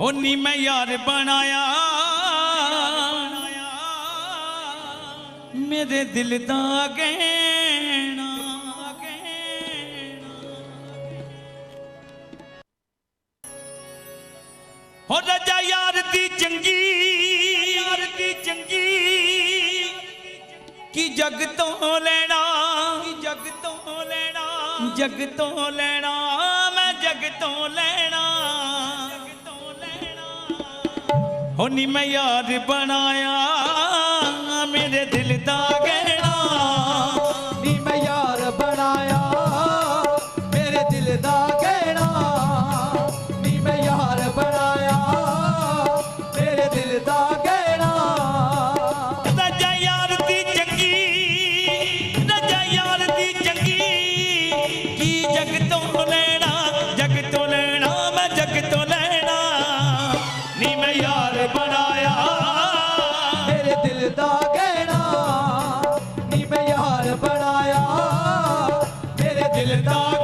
ਉਹ ਨੀ ਮੈਂ ਯਾਰ ਬਣਾਇਆ। ਮੇਰੇ ਦਿਲ ਦਾ ਗਹਿਣਾ ਹੋ ਰਜਾ ਯਾਰ ਦੀ ਚੰਗੀ, ਯਾਰ ਦੀ ਚੰਗੀ। ਕੀ ਜਗ ਤੋਂ ਲੈਣਾ, ਕੀ ਜਗ ਤੋਂ ਲੈਣਾ। ਜਗ ਤੋਂ ਲੈਣਾ, ਮੈਂ ਜਗ ਤੋਂ ਲੈਣਾ ਹੋ ਨੀ ਮੈਂ ਯਾਰ ਬਣਾਇਆ ਮੇਰੇ ਦਿਲ ਦਾ ਗਹਿਣਾ। ਨੀ ਮੈਂ ਯਾਰ ਬਣਾਇਆ ਮੇਰੇ ਦਿਲ ਦਾ ਕਹਿਣਾ ਨੀ ਮੈਂ ਯਾਰ ਬਣਾਇਆ ਮੇਰੇ ਦਿਲ ਦਾ ਕਹਿਣਾ ਰਜਾ ਯਾਰ ਦੀ ਚੰਗੀ ਰਜਾ ਯਾਰ ਦੀ ਚੰਗੀ ਕੀ ਜਗ ਤੋਂ ਲੈਣਾ ਬਣਾਇਆ। ਮੇਰੇ ਦਿਲ ਦਾ